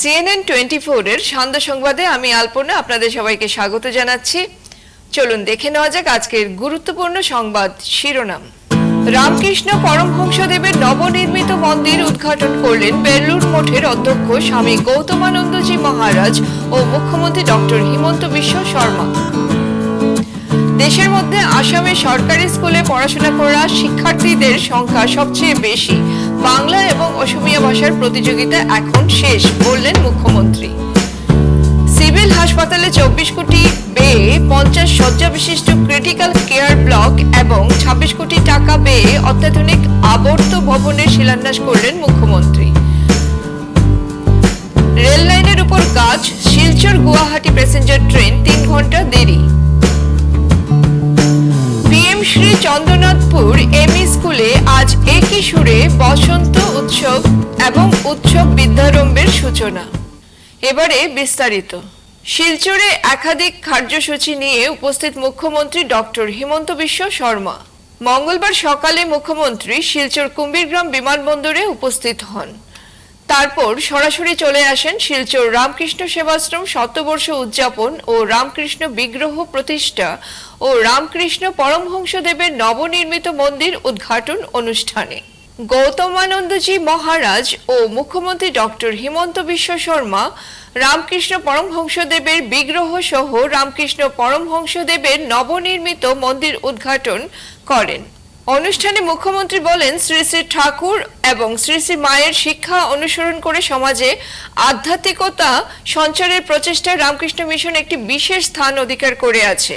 CNN twenty ফোরের সন্ধ্যা সংবাদে আমি আলপনা, আপনাদের সবাইকে স্বাগত জানাচ্ছি। চলুন দেখে নেওয়া যাক আজকের গুরুত্বপূর্ণ সংবাদ শিরোনাম। রামকৃষ্ণ পরমহংসদেবের নবনির্মিত মন্দির উদ্ঘাটন করলেন বেল্লুর মঠের অধ্যক্ষ স্বামী গৌতমানন্দজি মহারাজ ও মুখ্যমন্ত্রী ডক্টর হিমন্ত বিশ্ব শর্মা। দেশের মধ্যে আসামে সরকারি স্কুলে পড়াশোনা করা শিক্ষার্থীদের সংখ্যা সবচেয়ে বেশি। বাংলা এবং অসমীয়া ভাষার প্রতিযোগিতা এখন শেষ, বললেন মুখ্যমন্ত্রী। সিভিল হাসপাতালে চব্বিশ কোটি ব্যয়ে পঞ্চাশ শয্যা বিশিষ্ট ক্রিটিক্যাল কেয়ার ব্লক এবং ছাব্বিশ কোটি টাকা ব্যয়ে অত্যাধুনিক আবর্ত ভবনের শিলান্যাস করলেন মুখ্যমন্ত্রী। রেল লাইনের উপর গাছ, শিলচর গুয়াহাটি প্যাসেঞ্জার ট্রেন তিন ঘণ্টা দেরি। পিএম শ্রী চন্দ্রনাথপুর এমই স্কুলে আজ একই সুরে বসন্ত উৎসব এবং উৎসব বিদ্যারম্ভের সূচনা। এবারে বিস্তারিত। শিলচরে একাধিক কার্যসূচি নিয়ে উপস্থিত মুখ্যমন্ত্রী ডক্টর হিমন্ত বিশ্ব শর্মা। মঙ্গলবার সকালে মুখ্যমন্ত্রী শিলচর কুম্বীরগ্রাম বিমানবন্দরে উপস্থিত হন। তারপর সরাসরি চলে আসেন শিলচর রামকৃষ্ণ সেবাশ্রম শতবর্ষ উদযাপন ও রামকৃষ্ণ বিগ্রহ প্রতিষ্ঠা ও রামকৃষ্ণ পরমহংসদেবের নবনির্মিত মন্দির উদ্ঘাটন অনুষ্ঠানে। গৌতমানন্দজি মহারাজ ও মুখ্যমন্ত্রী ডক্টর হিমন্ত বিশ্ব শর্মা, রামকৃষ্ণ পরমহংসদেবের বিগ্রহ সহ রামকৃষ্ণ পরমহংসদেবের নবনির্মিত মন্দির উদ্ঘাটন করেন। অনুষ্ঠানে মুখ্যমন্ত্রী বলেন, শ্রী শ্রী ঠাকুর এবং শ্রী শ্রী মায়ের শিক্ষা অনুসরণ করে সমাজে আধ্যাত্মিকতা সঞ্চারের প্রচেষ্টায় রামকৃষ্ণ মিশন একটি বিশেষ স্থান অধিকার করে আছে।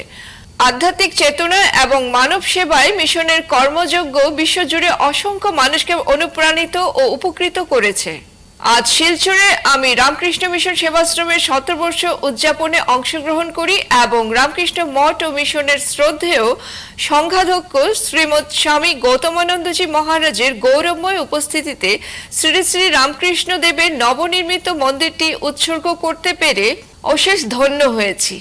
আধ্যাত্মিক চেতনা এবং মানব সেবায় মিশনের কর্মযোগ্য বিশ্বজুড়ে অসংখ্য মানুষকে অনুপ্রাণিত ও উপকৃত করেছে। আজ শিলচরে আমি রামকৃষ্ণ মিশন সেবাশ্রমের শতবর্ষ উদযাপনে অংশগ্রহণ করি এবং রামকৃষ্ণ মঠ ও মিশনের শ্রদ্ধেয় সংঘাধ্যক্ষ শ্রীমৎ স্বামী গৌতমানন্দজি মহারাজের গৌরবময় উপস্থিতিতে শ্রী শ্রী রামকৃষ্ণ দেবের নবনির্মিত মন্দিরটি উৎসর্গ করতে পেরে অশেষ ধন্য হয়েছি।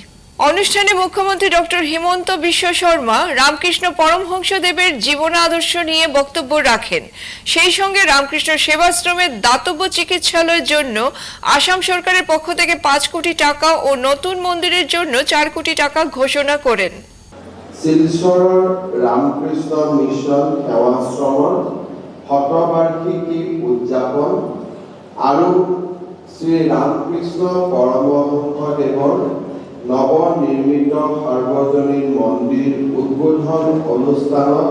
অনুষ্ঠানে মুখ্যমন্ত্রী ডক্টর হিমন্ত বিশ্ব শর্মা, রামকৃষ্ণ পরমহংসদেবের জীবন আদর্শ নিয়ে বক্তব্য রাখেন। সেই সঙ্গে রামকৃষ্ণ সেবাশ্রমের দাতব্য চিকিৎসালয়ের জন্য আসাম সরকারের পক্ষ থেকে পাঁচ কোটি টাকা ও নতুন মন্দিরের জন্য চার কোটি টাকা ঘোষণা করেন। উদযাপন? আৰু শ্ৰী ৰামকৃষ্ণ পৰমহংসদেৱৰ নৱনিৰ্মিত সাৰ্বজনীন মন্দিৰ উদ্বোধন অনুষ্ঠানত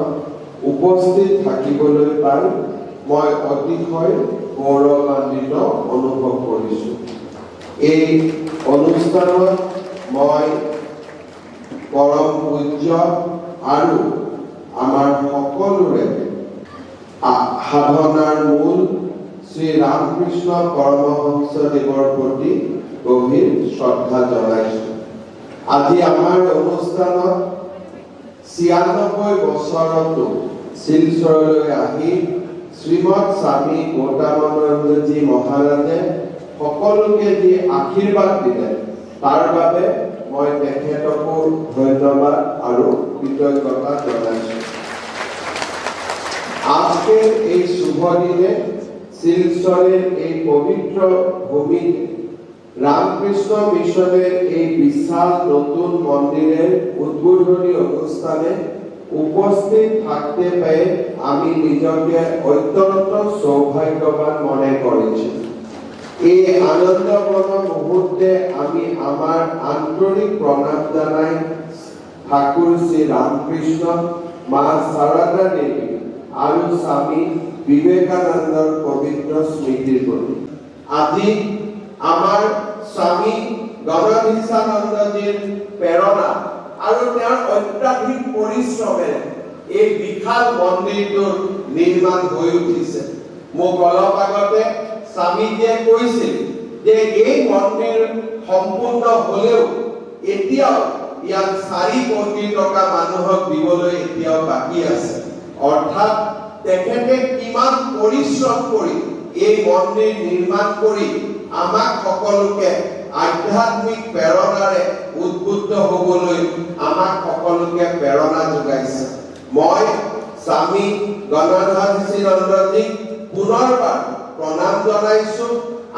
উপস্থিত থাকিবলৈ পাই মই অতিশয় গৌৰৱান্বিত অনুভৱ কৰিছোঁ। এই অনুষ্ঠানত মই পৰম পূজ্য আৰু আমাৰ সকলোৰে সাধনাৰ মূল শ্ৰী ৰামকৃষ্ণ পৰমহংসদেৱৰ প্ৰতি গভীৰ শ্ৰদ্ধা জনাইছোঁ। আজি আমাৰ অনুষ্ঠানত ছিয়ানব্বৈ বছৰতো শিলচৰলৈ আহি শ্ৰীমৎ স্বামী গৌতমানন্দজী মহাৰাজে সকলোকে যি আশীৰ্বাদ দিলে, তাৰ বাবে মই তেখেতকো ধন্যবাদ আৰু কৃতজ্ঞতা জনাইছোঁ। আজকের এই শুভ দিনে শিলচরের এই পবিত্র ভূমিতে রামকৃষ্ণ মিশনের এই বিশাল নতুন মন্দিরের উদ্বোধনী অনুষ্ঠানে উপস্থিত থাকতে পেয়ে আমি নিজকে অত্যন্ত সৌভাগ্যবান মনে করেছি। এই আনন্দপূর্ণ মুহূর্তে আমি আমার আন্তরিক প্রণাম জানাই ঠাকুর শ্রী রামকৃষ্ণ, মা সারদা দেবী আৰু স্বামী বিবেকানন্দৰ পবিত্ৰ স্মৃতিৰ প্ৰতি। আজি আমাৰ স্বামী গণধীশানন্দজীৰ প্ৰেৰণা আৰু তেওঁৰ অত্যাধিক পৰিশ্ৰমেৰে এই বিশাল মন্দিৰটোৰ নিৰ্মাণ হৈ উঠিছে। মোক অলপ আগতে স্বামীজীয়ে কৈছিল যে এই মন্দিৰ সম্পূৰ্ণ হলেও এতিয়াও ইয়াত চাৰি কোটি টকা মানুহক দিবলৈ এতিয়াও বাকী আছে। অৰ্থাৎ তেখেতে কিমান পৰিশ্ৰম কৰি এই মন্দিৰ নিৰ্মাণ কৰি আমাক সকলোকে আধ্যাত্মিক প্ৰেৰণাৰে উদ্বুদ্ধ হবলৈ আমাক সকলোকে প্ৰেৰণা যোগাইছে। মই স্বামী গণধৰ শ্ৰীনন্দজীক পুনৰবাৰ প্ৰণাম জনাইছো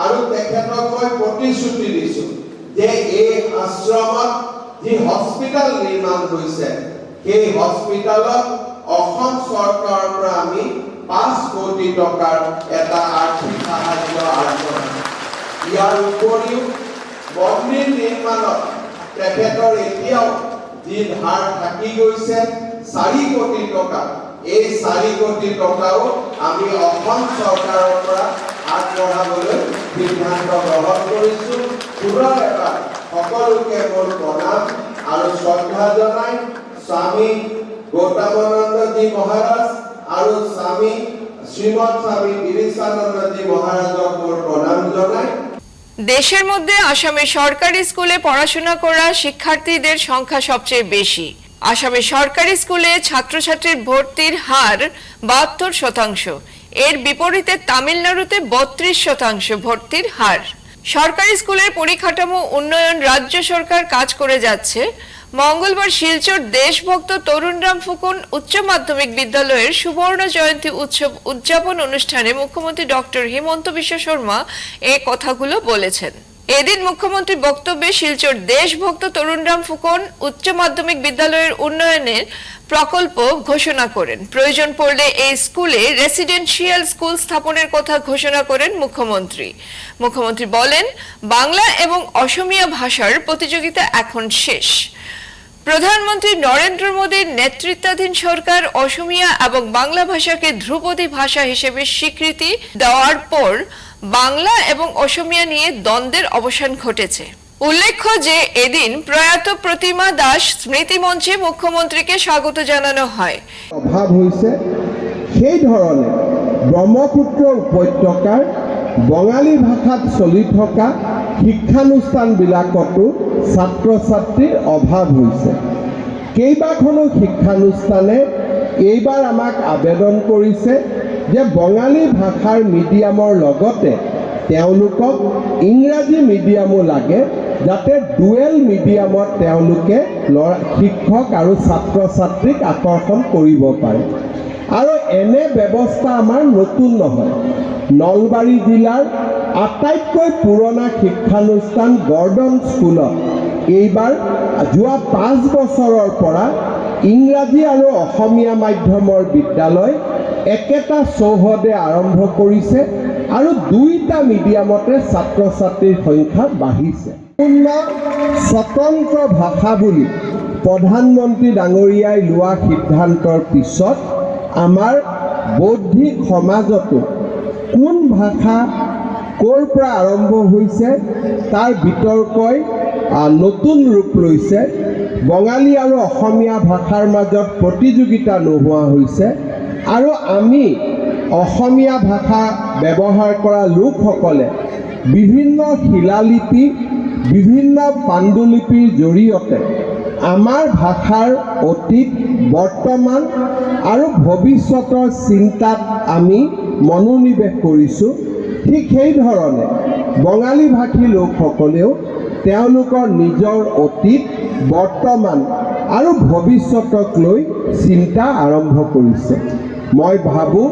আৰু তেখেতক মই প্ৰতিশ্ৰুতি দিছো যে এই আশ্ৰমত যি হস্পিটেল নিৰ্মাণ হৈছে, সেই হস্পিটেলত অসম চৰকাৰৰ পৰা আমি পাঁচ কোটি টকাৰ এটা আৰ্থিক সাহায্য আগবঢ়াম ইয়াৰ উপৰিও মন্দিৰ নিৰ্মাণত তেখেতৰ এতিয়াও যি ধাৰ থাকি গৈছে। চাৰি কোটি টকা। এই চাৰি কোটি টকাও আমি অসম চৰকাৰৰ পৰা আগবঢ়াবলৈ সিদ্ধান্ত গ্ৰহণ কৰিছো। পুনৰ এবাৰ সকলোকে মোৰ প্ৰণাম আৰু শ্ৰদ্ধা জনাই স্বামী গৌতমানন্দজী মহাৰাজ আৰু স্বামী শ্ৰীমৎ স্বামী গিৰিশানন্দজী মহাৰাজক মোৰ প্ৰণাম জনাই দেশের মধ্যে আসামে সরকারি স্কুলে পড়াশোনা করা শিক্ষার্থীদের সংখ্যা সবচেয়ে বেশি। আসামে সরকারি স্কুলে ছাত্রছাত্রীর ভর্তির হার বাহাত্তর শতাংশ। এর বিপরীতে তামিলনাড়ুতে বত্রিশ শতাংশ ভর্তির হার। সরকারি স্কুলের পরিকাঠামো উন্নয়ন রাজ্য সরকার কাজ করে যাচ্ছে। মঙ্গলবার শিলচর দেশভক্ত তরুণরাম ফুকন উচ্চ মাধ্যমিক বিদ্যালয়ের সুবর্ণ জয়ন্তী উৎসব উদযাপন অনুষ্ঠানে মুখ্যমন্ত্রী ডক্টর হিমন্ত বিশ্ব শর্মা এ কথাগুলো বলেছেন। এদিন মুখ্যমন্ত্রী বক্তব্যে শিলচর দেশভক্ত তরুণরাম ফুকন উচ্চ মাধ্যমিক বিদ্যালয়ের উন্নয়নের প্রকল্প ঘোষণা করেন। প্রয়োজন পড়লে এই স্কুলে রেসিডেন্সিয়াল স্কুল স্থাপনের কথা ঘোষণা করেন মুখ্যমন্ত্রী। মুখ্যমন্ত্রী বলেন, বাংলা এবং অসমীয়া ভাষার প্রতিযোগিতা এখন শেষ। প্রধানমন্ত্রী নরেন্দ্র মোদীর নেতৃত্বাধীন সরকার অসমিয়া এবং বাংলা ভাষাকে ধ্রুপদী ভাষা হিসেবে স্বীকৃতি দেওয়ার পর বাংলা এবং অসমিয়া নিয়ে দ্বন্দ্বের অবসান ঘটেছে। উল্লেখ্য যে, এদিন প্রয়াত প্রতিমা দাস স্মৃতি মঞ্চে মুখ্যমন্ত্রীকে স্বাগত জানানো হয়। অভাৱ হৈছে সেই ধৰণে ব্ৰহ্মপুত্ৰ উপত্যকাৰ বঙালী ভাষাত চলি থকা শিক্ষানুষ্ঠানবিলাকতো ছাত্ৰ ছাত্ৰীৰ অভাৱ হৈছে। কেইবাখনো শিক্ষানুষ্ঠানে এইবাৰ আমাক আবেদন কৰিছে যে বঙালী ভাষাৰ মিডিয়ামৰ লগতে তেওঁলোকক ইংৰাজী মিডিয়ামো লাগে যাতে ডুৱেল মিডিয়ামত তেওঁলোকে ল'ৰা শিক্ষক আৰু ছাত্ৰ ছাত্ৰীক আকৰ্ষণ কৰিব পাৰে। আৰু এনে ব্যৱস্থা আমাৰ নতুন নহয়। নলবাৰী জিলাৰ আটাইতকৈ পুৰণা শিক্ষানুষ্ঠান গৰ্ডন স্কুলত। এইবাৰ যোৱা পাঁচ বছৰৰ পৰা ইংৰাজী আৰু অসমীয়া মাধ্যমৰ বিদ্যালয় একেটা চৌহদে আৰম্ভ কৰিছে আৰু দুইটা মিডিয়ামতে ছাত্ৰ ছাত্ৰীৰ সংখ্যা বাঢ়িছে। পূৰ্ণ স্বতন্ত্ৰ ভাষা বুলি প্ৰধানমন্ত্ৰী ডাঙৰীয়াই লোৱা সিদ্ধান্তৰ পিছত আমাৰ বৌদ্ধিক সমাজতো কোন ভাষা ক'ৰ পৰা আৰম্ভ হৈছে তাৰ বিতৰ্কই নতুন ৰূপ লৈছে। বঙালী আৰু অসমীয়া ভাষাৰ মাজত প্ৰতিযোগিতা নোহোৱা হৈছে। আৰু আমি অসমীয়া ভাষা ব্যৱহাৰ কৰা লোকসকলে বিভিন্ন শিলালিপি বিভিন্ন পাণ্ডুলিপিৰ জৰিয়তে আমাৰ ভাষাৰ অতীত বৰ্তমান আৰু ভৱিষ্যতৰ চিন্তাত আমি মনোনিৱেশ কৰিছোঁ। ঠিক সেইধৰণে বঙালী ভাষী লোকসকলেও তেওঁলোকৰ নিজৰ অতীত বৰ্তমান আৰু ভৱিষ্যতক লৈ চিন্তা আৰম্ভ কৰিছে। মই ভাবোঁ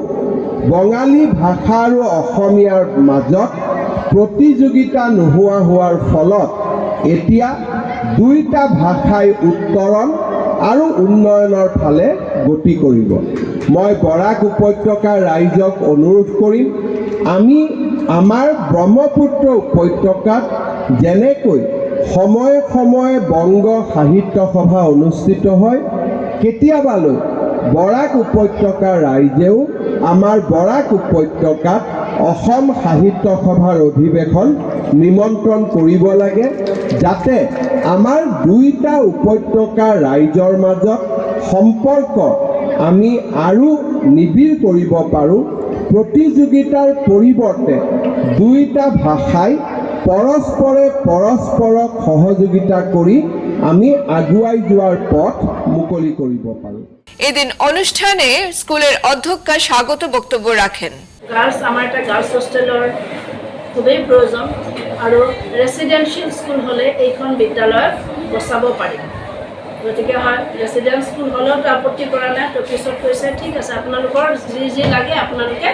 বঙালী ভাষা আৰু অসমীয়াৰ মাজত প্ৰতিযোগিতা নোহোৱা হোৱাৰ ফলত এতিয়া দুইটা ভাষাই উত্তৰণ আৰু উন্নয়নৰ ফালে গতি কৰিব। মই বৰাক উপত্যকাৰ ৰাইজক অনুৰোধ কৰিম আমি আমাৰ ব্ৰহ্মপুত্ৰ উপত্যকাত যেনেকৈ সময়ে সময়ে বংগ সাহিত্য সভা অনুষ্ঠিত হয় কেতিয়াবালৈ বৰাক উপত্যকাৰ ৰাইজেও আমাৰ বৰাক উপত্যকাত অসম সাহিত্য সভাৰ অধিৱেশন নিমন্ত্ৰণ কৰিব লাগে, যাতে আমাৰ দুইটা উপত্যকাৰ ৰাইজৰ মাজত সম্পৰ্ক আমি আৰু নিবিড় কৰিব পাৰোঁ। প্ৰতিযোগিতাৰ পৰিৱৰ্তে দুইটা ভাষাই পৰস্পৰে পৰস্পৰক সহযোগিতা কৰি আমি আগুৱাই যোৱাৰ পথ মুকলি কৰিব পাৰোঁ। এদিন অনুষ্ঠানে স্কুলের অধ্যক্ষা স্বাগত বক্তব্য রাখেন। গাৰ্লছ আমাৰ এটা গাৰ্লছ হোষ্টেলৰ খুবেই প্ৰয়োজন আৰু ৰেচিডেঞ্চিয়েল স্কুল হ'লে এইখন বিদ্যালয়ক বচাব পাৰিম গতিকে হয় ৰেচিডেঞ্চ স্কুল হ'লেওতো আপত্তি কৰা নাই তো পিছত কৈছে, ঠিক আছে, আপোনালোকৰ যি যি লাগে আপোনালোকে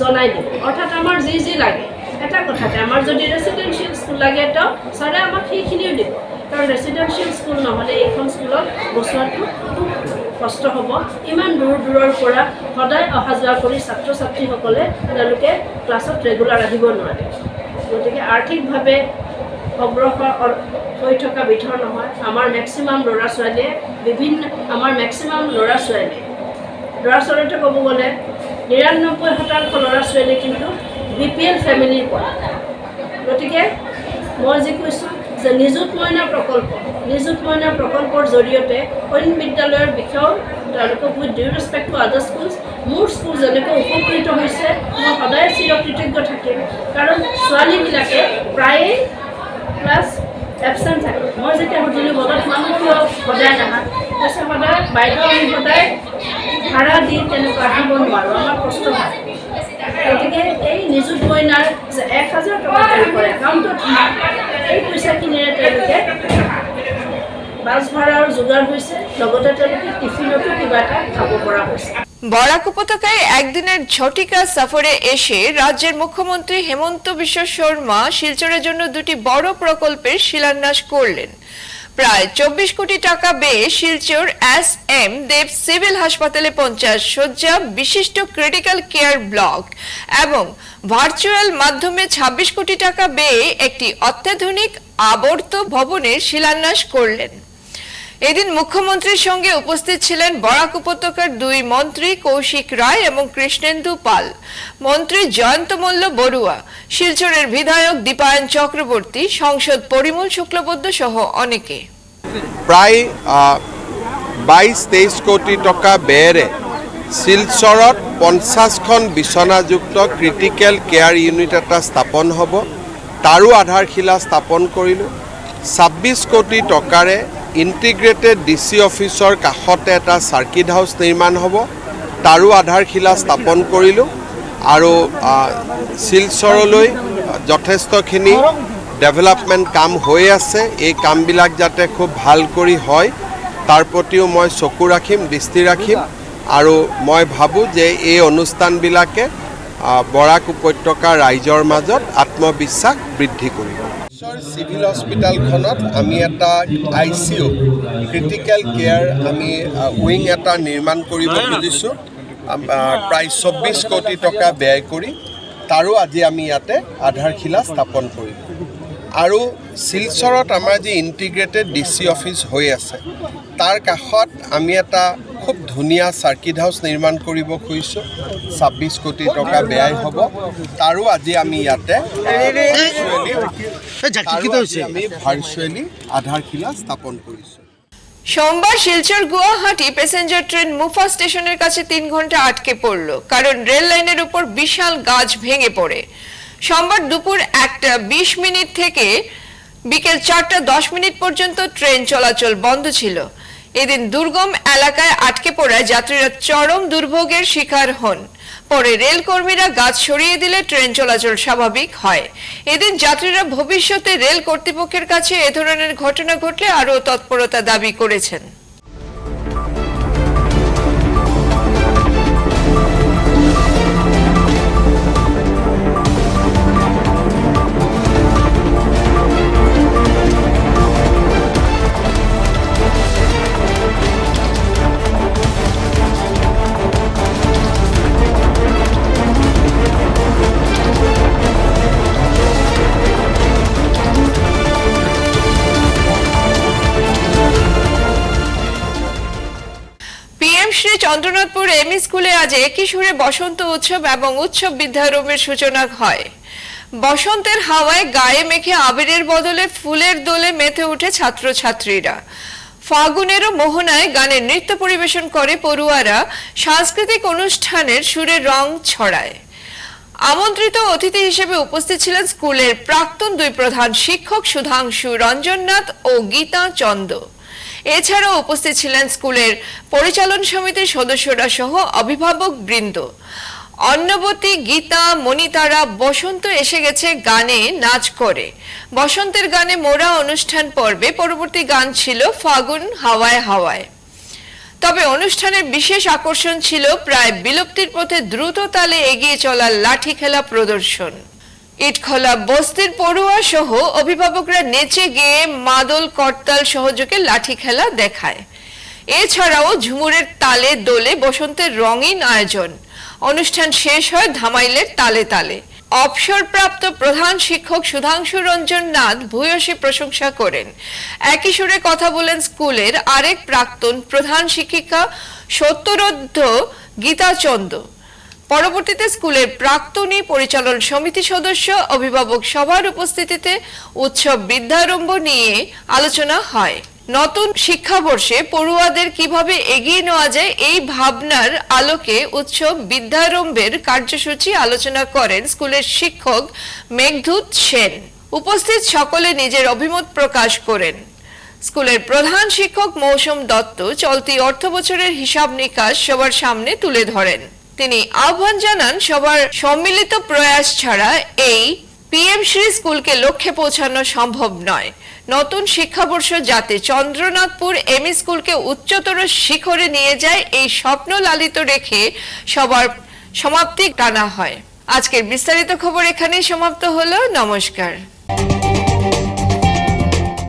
জনাই দিব। অৰ্থাৎ আমাৰ যি যি লাগে, এটা কথাতে, আমাৰ যদি ৰেচিডেঞ্চিয়েল স্কুল লাগে তো ছাৰে আমাক সেইখিনিও দিব। কাৰণ ৰেচিডেঞ্চিয়েল স্কুল নহ'লে এইখন স্কুলত বচোৱাটো কষ্ট হ'ব। ইমান দূৰ দূৰৰ পৰা সদায় অহা যোৱা কৰি ছাত্ৰ ছাত্ৰীসকলে তেওঁলোকে ক্লাছত ৰেগুলাৰ আহিব নোৱাৰে। গতিকে আৰ্থিকভাৱে অগ্ৰসৰ হৈ থকা বিধৰ নহয়। আমাৰ মেক্সিমাম ল'ৰা ছোৱালীয়ে বিভিন্ন, আমাৰ মেক্সিমাম ল'ৰা ছোৱালীয়ে, ল'ৰা ছোৱালীটো ক'ব গ'লে নিৰান্নব্বৈ শতাংশ ল'ৰা ছোৱালী কিন্তু বি পি এল ফেমিলিৰ পৰা। গতিকে মই যি কৈছোঁ যে নিযুত মইনা প্ৰকল্প, নিযুত মইনা প্ৰকল্পৰ জৰিয়তে অইন বিদ্যালয়ৰ বিষয়েও তেওঁলোকক with due respect to other schools মোৰ স্কুল যেনেকৈ উপকৃত হৈছে, মই সদায় চিৰকৃতজ্ঞ থাকিম। কাৰণ ছোৱালীবিলাকে প্ৰায়ে ক্লাছ এবচেণ্ট থাকে। মই যেতিয়া সুধিলোঁ বদত মানুহ কিয় সদায় নাহা? সদায় বাইদেউ, আমি সদায় ভাড়া দি তেনেকুৱা আহিব নোৱাৰোঁ। আমাৰ কষ্ট হয়। গতিকে এই নিযুত এক হাজাৰ টকা তেওঁলোকৰ একাউণ্টত এই পইচাখিনিৰে তেওঁলোকে বাছ ভাড়াৰ যোগাৰ হৈছে, লগতে তেওঁলোকে টিফিনতো কিবা এটা খাব পৰা হৈছে। বরাক উপত্যকায় একদিনের ঝটিকা সফরে এসে রাজ্যের মুখ্যমন্ত্রী হেমন্ত বিশ্ব শর্মা শিলচরের জন্য দুটি বড় প্রকল্পের শিলান্যাস করলেন। প্রায় চব্বিশ কোটি টাকা ব্যয়ে Silchar S M Dev civil হাসপাতালে পঞ্চাশ শয্যা বিশিষ্ট ক্রিটিক্যাল কেয়ার ব্লক এবং ভার্চুয়াল মাধ্যমে ২৬ কোটি টাকা ব্যয়ে একটি অত্যাধুনিক আবর্ত ভবনের শিলান্যাস করলেন। এদিন মুখ্যমন্ত্রীর সঙ্গে উপস্থিত ছিলেন বরাক উপত্যকার দুই মন্ত্রী কৌশিক রায় এবং কৃষ্ণেন্দু পাল। মন্ত্রী জয়ন্ত মল্ল বড়ুয়া শিলচরের বিধায়ক দীপায়ন চক্রবর্তী, সংসদ পরিমল শুক্লবদ্ধ সহ অনেকে। প্ৰায় বাইছ তেইছ কোটি টকা ব্যয়েৰে শিলচৰত পঞ্চাছখন বিচনাযুক্ত ক্ৰিটিকেল কেয়াৰ ইউনিট এটা স্থাপন হ'ব। তাৰো আধাৰশিলা স্থাপন কৰিলোঁ। ছাব্বিছ কোটি টকাৰে ইণ্টিগ্ৰেটেড ডি চি অফিচৰ কাষতে এটা চাৰ্কিট হাউচ নিৰ্মাণ হ'ব। তাৰো আধাৰশিলা স্থাপন কৰিলোঁ। আৰু শিলচৰলৈ যথেষ্টখিনি ডেভেলপমেণ্ট কাম হৈ আছে। এই কামবিলাক যাতে খুব ভালো কৰি হয়, তাৰ প্ৰতিও মই চকু ৰাখিম, দৃষ্টি ৰাখিম আৰু মই ভাবোঁ যে এই অনুষ্ঠানবিলাকে বৰাক উপত্যকাৰ ৰাইজৰ মাজত আত্মবিশ্বাস বৃদ্ধি কৰিব। চিভিল হস্পিটেলখনত আমি এটা I C U, critical care আমি উইং এটা নিৰ্মাণ কৰিব খুজিছোঁ। প্ৰায় চৌব্বিছ কোটি টকা ব্যয় কৰি তাৰো আজি আমি ইয়াতে আধাৰশিলা স্থাপন কৰিম। আৰু শিলচৰত আমাৰ যি ইণ্টিগ্ৰেটেড ডি চি অফিচ হৈ আছে তাৰ কাষত আমি এটা খুব ধুনীয়া চাৰ্কিট হাউচ নিৰ্মাণ কৰিব খুজিছোঁ ছাব্বিছ কোটি টকা ব্যয় হ'ব। তাৰো আজি আমি ইয়াতে আমি ভাৰ্চুৱেলি আধাৰশিলা স্থাপন কৰিছোঁ। সোমবার শিলচর গুয়াহাটি প্যাসেঞ্জার ট্রেন মুফা স্টেশনের কাছে তিন ঘণ্টা আটকে পড়ল, কারণ রেল লাইনের উপর বিশাল গাছ ভেঙে পড়ে। সোমবার দুপুর একটা বিশ মিনিট থেকে বিকেল চারটা দশ মিনিট পর্যন্ত ট্রেন চলাচল বন্ধ ছিল। এদিন দুর্গম এলাকায় আটকে পড়ায় যাত্রীরা চরম দুর্ভোগের শিকার হন। পরে রেল কর্মীরা গাছ সরিয়ে দিলে ট্রেন চলাচল স্বাভাবিক হয়। এদিন যাত্রীরা ভবিষ্যতে রেল কর্তৃপক্ষের কাছে এ ধরনের ঘটনা ঘটলে আরও তৎপরতা দাবি করেছেন। এমই স্কুলে আজ একই সুরে বসন্ত উৎসব এবং উৎসব বিদ্যারম্ভের সূচনা হয়। বসন্তের হাওয়ায় গায়ে মেখে আবিরের বদলে ফুলের দোলে মেতে ওঠে ছাত্রছাত্রীরা। ফাগুনেরও মোহনায় গানের নৃত্য পরিবেশন করে পড়ুয়ারা সাংস্কৃতিক অনুষ্ঠানের সুরে রং ছড়ায়। আমন্ত্রিত অতিথি হিসেবে উপস্থিত ছিলেন স্কুলের প্রাক্তন দুই প্রধান শিক্ষক সুধাংশু রঞ্জননাথ ও গীতা চন্দ। এছাড়াও উপস্থিত ছিলেন স্কুলের পরিচালন সমিতির সদস্যরা সহ অভিভাবক বৃন্দ। অন্নবতী, গীতা, মণিতারা, বসন্ত এসে গেছে গানে নাচ করে। বসন্তের গানে মোড়া অনুষ্ঠান পর্বে পরবর্তী গান ছিল ফাগুন, হাওয়ায় হাওয়ায়। তবে অনুষ্ঠানের বিশেষ আকর্ষণ ছিল প্রায় বিলুপ্তির পথে দ্রুত তালে এগিয়ে চলা লাঠি খেলা প্রদর্শন। ইটখোলা বস্তির পড়ুয়া সহ অভিভাবকরা নেচে গিয়ে মাদল, করতাল সহযোগে লাঠি খেলা দেখায়। এছাড়াও ঝুমুরের তালে দোলে বসন্তের রঙিন আয়োজন। অনুষ্ঠান শেষ হয় ধামাইলের তালে তালে। অবসরপ্রাপ্ত প্রধান শিক্ষক সুধাংশু রঞ্জন নাথ ভূয়সী প্রশংসা করেন। একই সুরে কথা বলেন স্কুলের আরেক প্রাক্তন প্রধান শিক্ষিকা সত্যরোদ্ধ গীতা চন্দ পরবর্তীতে স্কুলের প্রাক্তনী পরিচালন সমিতি সদস্য, অভিভাবক সবার উপস্থিতিতে উৎসব বিদ্যারম্ভ নিয়ে আলোচনা হয়। নতুন শিক্ষাবর্ষে পড়ুয়াদের কীভাবে এগিয়ে নেওয়া যায় এই ভাবনার আলোকে উৎসব বিদ্যারম্ভের কার্যসূচি আলোচনা করেন স্কুলের শিক্ষক মেঘদূত সেন। উপস্থিত সকলে নিজের অভিমত প্রকাশ করেন। স্কুলের প্রধান শিক্ষক মৌসুম দত্ত চলতি অর্থ বছরের হিসাব নিকাশ সবার সামনে তুলে ধরেন। তিনি আহ্বান জানান, সবার সম্মিলিত প্রয়াস ছাড়া এই পিএম শ্রী স্কুলকে লক্ষ্যে পৌঁছানো সম্ভব নয়। নতুন শিক্ষাবর্ষ যাতে চন্দ্রনাথপুর এমই স্কুলকে উচ্চতর শিখরে নিয়ে যায়, এই স্বপ্ন লালিত রেখে সবার সমাপ্তি টানা হয়। আজকের বিস্তারিত খবর এখানেই সমাপ্ত হলো। নমস্কার।